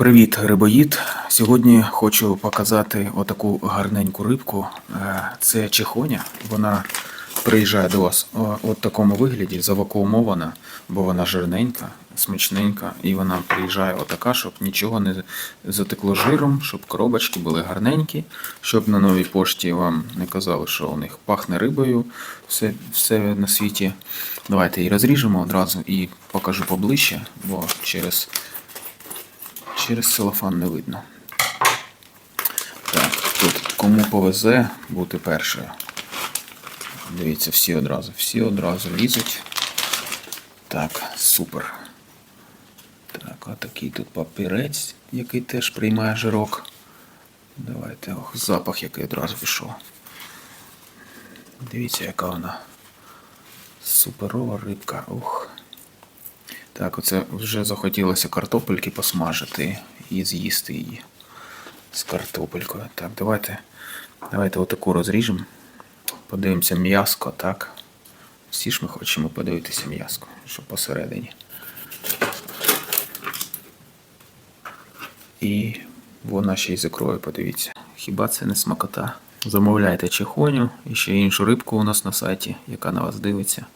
Привіт, рибоїд. Сьогодні хочу показати отаку гарненьку рибку. Е, Це чехоня. Вона приїжджає до вас в такому вигляді, завакуумована, бо вона жирненька, смачненька, і вона приїжджає отака, щоб нічого не затекло жиром, щоб коробочки були гарненькі, щоб на новій пошті вам не казали, що у них пахне рибою, все, все на світі. Давайте її розріжемо одразу і покажу поближче, бо через Через целофан не видно. Так, тут кому повезе бути першою. Дивіться, всі одразу, всі одразу лізуть. Так, супер. Так, отакий тут папірець, який теж приймає жирок. Давайте, ох, запах, який одразу пішов. Дивіться, яка вона. Суперова рибка. Ух. Так, оце вже захотілося картопельки посмажити і з'їсти її з картопелькою. Так, давайте, давайте отаку розріжемо. Подивимося м'яско, так. Всі ж ми хочемо подивитися м'яско, що посередині. І вона ще й з подивіться. Хіба це не смакота? Замовляйте чехоню і ще іншу рибку у нас на сайті, яка на вас дивиться.